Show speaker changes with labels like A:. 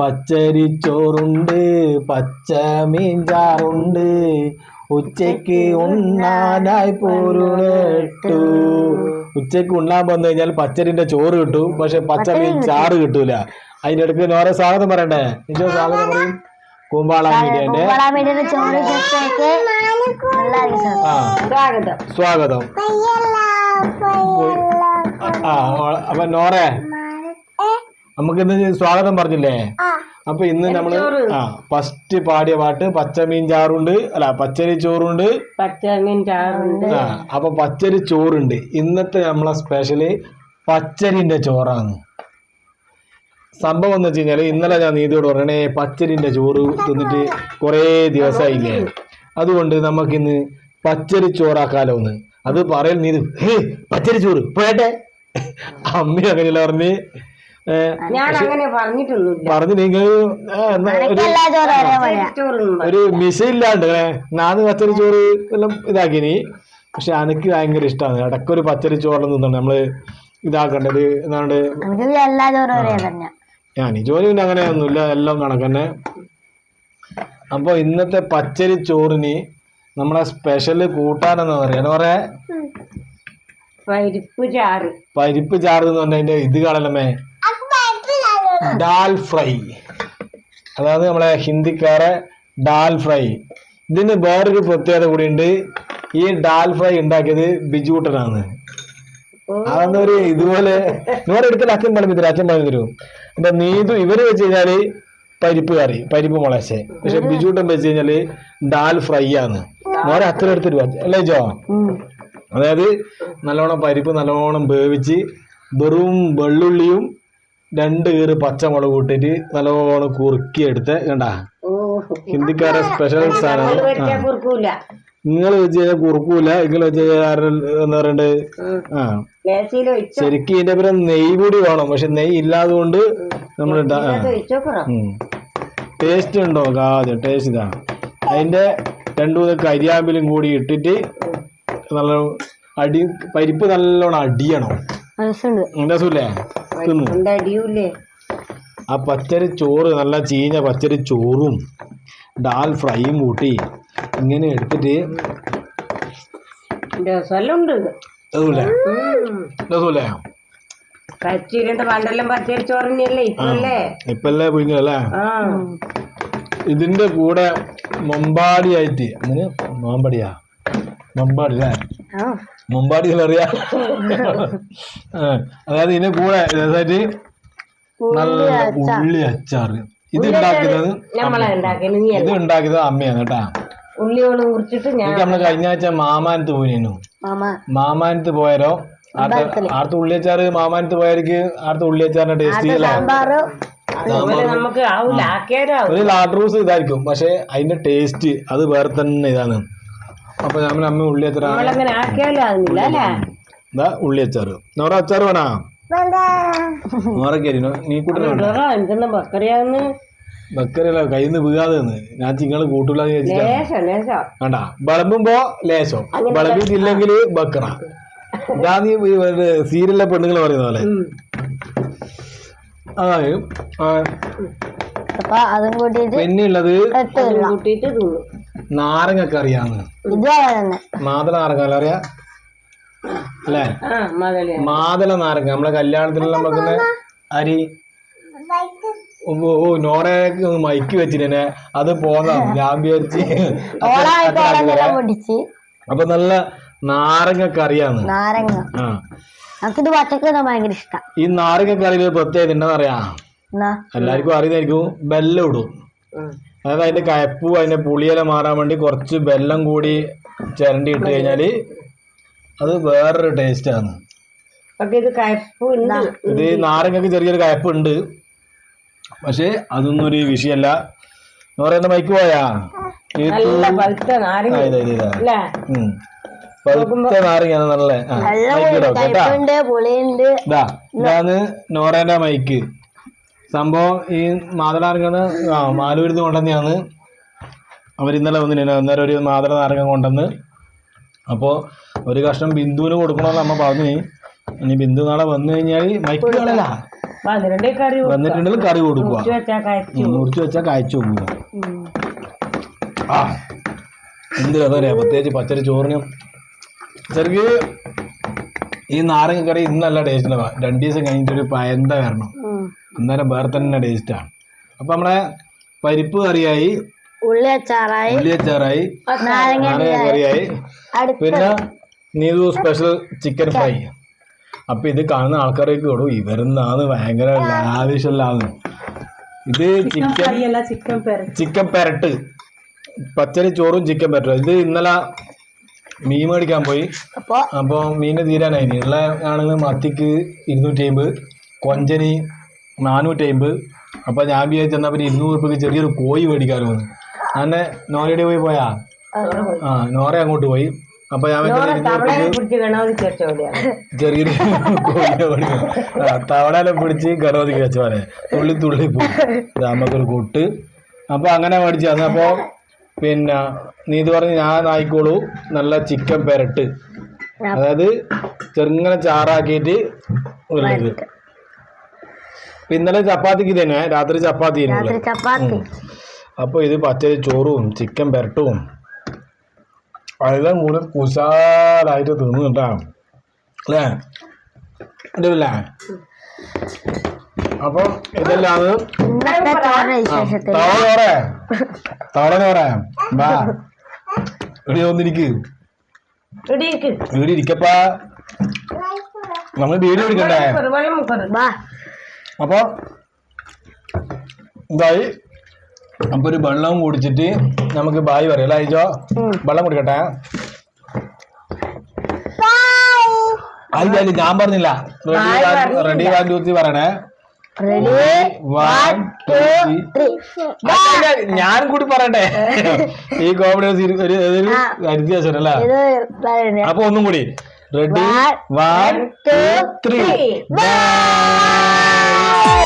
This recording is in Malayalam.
A: പച്ചരിച്ചോറുണ്ട് പച്ച മീൻചാറുണ്ട് ഉച്ചയ്ക്ക് ഉണ്ണാനായി പോരുളട്ടു ഉച്ചയ്ക്ക് ഉണ്ണാൻ വന്നു കഴിഞ്ഞാൽ പച്ചരിന്റെ ചോറ് കിട്ടും പക്ഷെ പച്ച മീൻ ചാറ് കിട്ടൂല. അതിന്റെ ഇടയ്ക്ക് നോരെ സ്വാഗതം പറയണ്ടേ? നിജോ സ്വാഗതം പറയും. കൂമ്പാള മീഡിയന്റെ.
B: സ്വാഗതം.
A: ആ.
C: സ്വാഗതം.
A: സ്വാഗതം. ആ ഓ- അപ്പൊ നോറെ. നമുക്ക് ഇന്ന് സ്വാഗതം പറഞ്ഞില്ലേ? അപ്പൊ ഇന്ന് നമ്മൾ ആ ഫസ്റ്റ് പാടിയ പാട്ട് പച്ചമീൻ ചാറുണ്ട്. അല്ല പച്ചരി ചോറുണ്ട്.
C: പച്ചമീൻ ചാറുണ്ട്.
A: ആ അപ്പൊ പച്ചരി ചോറുണ്ട്. ഇന്നത്തെ നമ്മളെ സ്പെഷ്യൽ പച്ചരിന്റെ ചോറാണ്. സംഭവം എന്ന് വെച്ച് കഴിഞ്ഞാൽ ഇന്നലെ ഞാൻ നീതിയോട് പറയണേ പച്ചരിന്റെ ചോറ് തിന്നിട്ട് കുറേ ദിവസമായില്ലേ അതുകൊണ്ട് നമുക്ക് ഇന്ന് പച്ചരി ചോറാക്കാലോ ഒന്ന് അത് പറയൽ നീതി. ഹേ പച്ചരി ചോറ് പോയട്ടെ. അമ്മ അങ്ങനെയല്ല പറഞ്ഞ്
C: ഞാൻ അങ്ങനെ പറഞ്ഞിട്ടൊന്നുമില്ല.
A: പറഞ്ഞു നിങ്ങൾ ഒരു മിശയില്ലാണ്ട് നാന്ന് പച്ചരി ചോറ് എല്ലാം ഇതാക്കിനി. പക്ഷെ എനിക്ക് ഭയങ്കര ഇഷ്ടമാണ് ഇടയ്ക്കൊരു പച്ചരി ചോറെല്ലാം തിന്നണം നമ്മൾ ഇതാക്കേണ്ടത് എന്നാണ്ട് ഞാൻ ഈ ജോലി പിന്നെ അങ്ങനെ ഒന്നുമില്ല എല്ലാം കണക്കന്നെ. അപ്പോൾ ഇന്നത്തെ പച്ചരി ചോറിന് നമ്മളെ സ്പെഷ്യൽ കൂട്ടാനെന്ന് പറയാന്ന് പറയാ?
C: പരിപ്പ് ചാറ്.
A: പരിപ്പ് ചാറ് എന്ന് പറഞ്ഞാൽ അതിന്റെ ഇത് കാണലമേ ഡാൽ ഫ്രൈ അതായത് നമ്മളെ ഹിന്ദിക്കാരെ ഡാൽ ഫ്രൈ ഇതിന് വേറൊരു പ്രത്യേകത കൂടിയുണ്ട്. ഈ ഡാൽ ഫ്രൈ ഉണ്ടാക്കിയത് ബിജൂട്ടനാണ് അതൊന്നും ഒരു ഇതുപോലെ നിങ്ങളുടെ അടുത്ത് അച്ഛൻ പണി തരും അച്ഛൻ പണി തരും. അപ്പൊ നീതു ഇവർ വെച്ച് കഴിഞ്ഞാൽ പരിപ്പ് കറി പരിപ്പ് മുളശ്ശെ പക്ഷെ ബിജൂട്ടൻ വെച്ച് കഴിഞ്ഞാൽ ഡാൽ ഫ്രൈ ആണ്. നോരെ അച്ഛൻ എടുത്തിട്ട് അല്ലേ ജോ? അതായത് നല്ലോണം പരിപ്പ് നല്ലോണം വേവിച്ച് വെറും വെള്ളുള്ളിയും രണ്ട് കീറ് പച്ചമുളക് കൂട്ടിട്ട് നല്ലോണം കുറുക്കി എടുത്ത് കണ്ടാ ഹിന്ദിക്കാരെ സ്പെഷ്യൽ സാധനമാണ്
C: കുറുക്കൂല.
A: നിങ്ങൾ വെച്ച് കഴിഞ്ഞാൽ കുറുക്കൂല? നിങ്ങൾ വെച്ച് കഴിഞ്ഞാൽ എന്താ പറയണ്ടത് ആ. ശരിക്കും ഇതിന്റെ പേര് നെയ് കൂടി വേണം. പക്ഷെ നെയ് ഇല്ലാതെ കൊണ്ട് നമ്മൾ ടേസ്റ്റ് ഉണ്ടോ ആദ്യം? ടേസ്റ്റ് ഇതാണ് അതിന്റെ രണ്ടു മൂന്ന് കരിയാമ്പിലും കൂടി ഇട്ടിട്ട് നല്ല അടി പരിപ്പ് നല്ലോണം അടിയണം. രസമില്ലേ? തിന്നു
C: അടിയൂലേ
A: ആ പച്ചരി ചോറ് നല്ല ചീഞ്ഞ പച്ചരി ചോറും ഡാൽ ഫ്രൈയും കൂട്ടി ഇങ്ങനെ എടുത്തിട്ട്
C: രസമെല്ലാം ഉണ്ട്
A: രസമില്ലേ രസമില്ലേ?
C: പച്ചിരന്റെ പണ്ടെല്ലാം പച്ചരി ചോറിനല്ലേ ഇപ്പല്ലേ?
A: ഇപ്പല്ലേ പുഴുങ്ങല്ലേ?
C: ആ.
A: ഇതിന്റെ കൂടെ മമ്പാടിയായിട്ട് അങ്ങനെ മാമ്പടിയാ? മമ്പാടി അല്ലേ?
B: ആ.
A: അറിയാം അതായത് ഇതിന്റെ കൂടെ രസമായിട്ട് നല്ല ഉള്ളി അച്ചാർ. ഇത് ഉണ്ടാക്കുന്നത് ഇത് ഉണ്ടാക്കിയത് അമ്മയാണ് കേട്ടാ.
C: ഉള്ളിയോട് മുറിച്ചിട്ട് ഞാൻ
A: നമ്മൾ കഴിഞ്ഞ ആഴ്ച മാമാനത്ത് പോയിരുന്നു
B: മാമ.
A: മാമാനത്ത് പോയാലോ ആർത്ത ഉള്ളിയച്ചാറ് മാമാനത്ത് പോയവർക്ക് ആർത്ത ഉള്ളിയച്ചാറിന്റെ ടേസ്റ്റ് ഒരു ലാട്രൂസ് ഇതായിരിക്കും. പക്ഷെ അതിന്റെ ടേസ്റ്റ് അത് വേറെ തന്നെ ഇതാണ്. അപ്പൊ നമ്മൾ അമ്മ ഉള്ളി
C: നമ്മളങ്ങനെ ആക്കിയാലും ആകുന്നില്ല അല്ലേ?
A: ഇതാ അച്ചാർ നോറ അച്ചാർ വേണോ? നോറക്കരി നീ കൂട്ടിന് വേണ്ട?
C: ഇടറാ, എനിക്കെന്താ ബക്കറിയാന്ന്
A: ബക്കരല്ല കയ്യിൽ നിന്ന് വീഴാതെ നിന്ന് ഞാൻ ചിങ്ങൾ കൂട്ടൂലെന്ന് വിചാരിച്ചിട്ടാ.
C: ലേശം ലേശം.
A: വേണ്ട. വിളമ്പുമ്പോ ലേശം. വിളമ്പിട്ടില്ലെങ്കിൽ ബക്കറ. ഇതാ ഈ സീരിയലിലെ പെണ്ണുങ്ങൾ പറയുന്ന പോലെ. അതായത് ആ,
B: അപ്പൊ അതും കൂട്ടിയിട്ട്
C: കൂട്ടിയിട്ട് തിന്നു.
A: നാരങ്ങക്കറിയാന്ന്
B: ഇതുപോലെ തന്നെ
A: മാതള നാരങ്ങ അറിയാ? അല്ലേ? മാതള നാരങ്ങ നമ്മളെ കല്യാണത്തിനെല്ലാം വെക്കുന്ന അരി. ഓ നോറയൊക്കെ ഒന്ന് മൈക്ക് വെച്ചിട്ടെ അത് പോന്നാ ഞാൻ വിചാരിച്ച്. അപ്പൊ നല്ല നാരങ്ങ അറിയാന്ന്.
B: നാരങ്ങ.
A: ആ.
B: നമുക്കിത് പച്ചക്കറി ഭയങ്കര ഇഷ്ടം.
A: ഈ നാരങ്ങ കറിയിൽ പ്രത്യേകത ഉണ്ടെന്ന് അറിയാ
B: എന്നാ?
A: എല്ലാവർക്കും അറിയുന്നതായിരിക്കും. വെല്ലം ഇടും. അതായത് അതിന്റെ കയപ്പും അതിന്റെ പുളിയെല്ലാം മാറാൻ വേണ്ടി കുറച്ച് വെല്ലം കൂടി ചിരണ്ടി ഇട്ട് കഴിഞ്ഞാൽ അത് വേറൊരു ടേസ്റ്റ് ആണ്.
C: പക്ഷെ ഇത് കയപ്പ്
A: ഇത് നാരങ്ങക്ക് ചെറിയൊരു കയപ്പുണ്ട്. പക്ഷെ അതൊന്നും ഒരു വിഷയല്ല. എന്ന് പറയുന്ന മൈക്ക് പോയാ?
C: പഴുത്ത നാരങ്ങ.
A: ഇതാ, ഇതാ, ഇതാ.
C: അല്ലേ?
A: നാരങ്ങ നല്ല മൈക്ക് ഇടാം കേട്ടാ?
B: കയ്പുണ്ട്
A: ഇതാണ് നോറേന്റെ മൈക്ക് സംഭവം ഈ മാതള ആ മാലൂരിന്ന് കൊണ്ടുവന്നെയാണ് അവർ ഇന്നലെ വന്നില്ല അന്നേരം ഒരു മാതള നാരങ്ങ കൊണ്ടുവന്ന്. അപ്പോൾ ഒരു കഷ്ണം ബിന്ദുവിന് കൊടുക്കണമെന്ന് അമ്മ പറഞ്ഞു. ഇനി ബിന്ദു നാളെ വന്നു കഴിഞ്ഞാൽ മൈക്ക് വന്നിട്ടുണ്ടെങ്കിൽ കറി കൊടുക്കുക.
C: മുറിച്ച്
A: വെച്ചാൽ കായ്ച്ചു പോകുക ആ എന്ത് കഥ പ്രത്യേകിച്ച് പച്ചരി ചോറിനും. ചെറുക്ക് ഈ നാരങ്ങ കറി ഇന്നല്ല ടേസ്റ്റ് ഉണ്ടാവുക രണ്ട് ദിവസം കഴിഞ്ഞിട്ടൊരു പയന്ത വരണം. അന്നേരം വേറെ തന്നെ ടേസ്റ്റാണ് അപ്പം നമ്മളെ പരിപ്പ് കറിയായി
B: ഉള്ളി അച്ചാറായി
A: ഉള്ളിയച്ചാറായി
B: നാരങ്ങ
A: കറിയായി. പിന്നെ നീതു സ്പെഷ്യൽ ചിക്കൻ ഫ്രൈ അപ്പൊ ഇത് കാണുന്ന ആൾക്കാരൊക്കെ കൊടുക്കും ഇവരുന്നാന്ന് ഭയങ്കര ലാവിഷല്ലാന്ന്. ഇത് ചിക്കൻ
C: ചിക്കൻ പെര
A: ചിക്കൻ പെരട്ട്. പച്ചരി ചോറും ചിക്കൻ പെരട്ടും. ഇത് ഇന്നലെ മീൻ മേടിക്കാൻ പോയി.
B: അപ്പൊ
A: അപ്പോൾ മീൻ തീരാനായി. ഉള്ള ആണെങ്കിൽ മത്തിക്ക് ഇരുന്നൂറ്റി അമ്പത് കൊഞ്ചന് നാനൂറ്റി അമ്പത് അപ്പോൾ ഞാൻ വിചാരിച്ചെന്നാൽ പിന്നെ ഇരുന്നൂറ് റുപ്യക്ക് ചെറിയൊരു കോഴി മേടിക്കാമല്ലോ എന്ന് അങ്ങനെ നോരയുടെ പോയി? പോയാ. ആ നോറ അങ്ങോട്ട് പോയി. അപ്പൊ ഞാൻ ചെറിയൊരു
C: കോഴി
A: രൂപയ്ക്ക്
C: പിടിച്ച് ഗണപതി
A: പോലെ. തുള്ളി തുള്ളി പോയി നമുക്കൊരു കൊട്ട്. അപ്പൊ അങ്ങനെ മേടിച്ചു അന്ന് അപ്പോ പിന്നെ നീ ഇത് പറഞ്ഞ് ഞാൻ ആയിക്കോളൂ. നല്ല ചിക്കൻ പെരട്ട്. അതായത് ചെറുങ്ങനെ ചാറാക്കിയിട്ട് ഉള്ളത് ഇന്നലെ ചപ്പാത്തിക്ക് തന്നെ രാത്രി ചപ്പാത്തി
B: രാത്രി
A: ആയിരുന്നു
B: ചപ്പാത്തി.
A: അപ്പോൾ ഇത് പച്ചരി ചോറും ചിക്കൻ പെരട്ടും. അതെല്ലാം കൂടെ കുശാലായിട്ട് തിന്നു കേട്ടാ. അല്ലേ? ഇല്ലേ അപ്പൊ ഇതെല്ലാം
B: ഇന്നത്തെ ചോറിന്റെ വിശേഷത്തിൽ
A: തവള ചോറേ? തവള ചോറേ? വാ. ഇവിടെ വന്നിരിക്ക് ഇവിടെ ഇരിക്കപ്പാ. നമ്മൾ വീഡിയോ എടുക്കണ്ടേ? അപ്പോൾ ഇതായി. നമുക്കൊരു ഒരു വെള്ളം കുടിച്ചിട്ട് നമുക്ക് ബായ് പറയാം. അല്ലേ അയച്ചോ വെള്ളം കുടിക്കട്ടെ. അല്ല ഞാൻ പറഞ്ഞില്ല. റെഡി വൺ ടു ത്രീ പറയണേ. ഞാൻ കൂടി പറയണ്ടേ? ഈ കോമഡി ഒരു വ്യത്യാസം അല്ലേ അപ്പൊ ഒന്നും കൂടി. Ready?
B: One,
A: one
B: two, three.
A: Bye!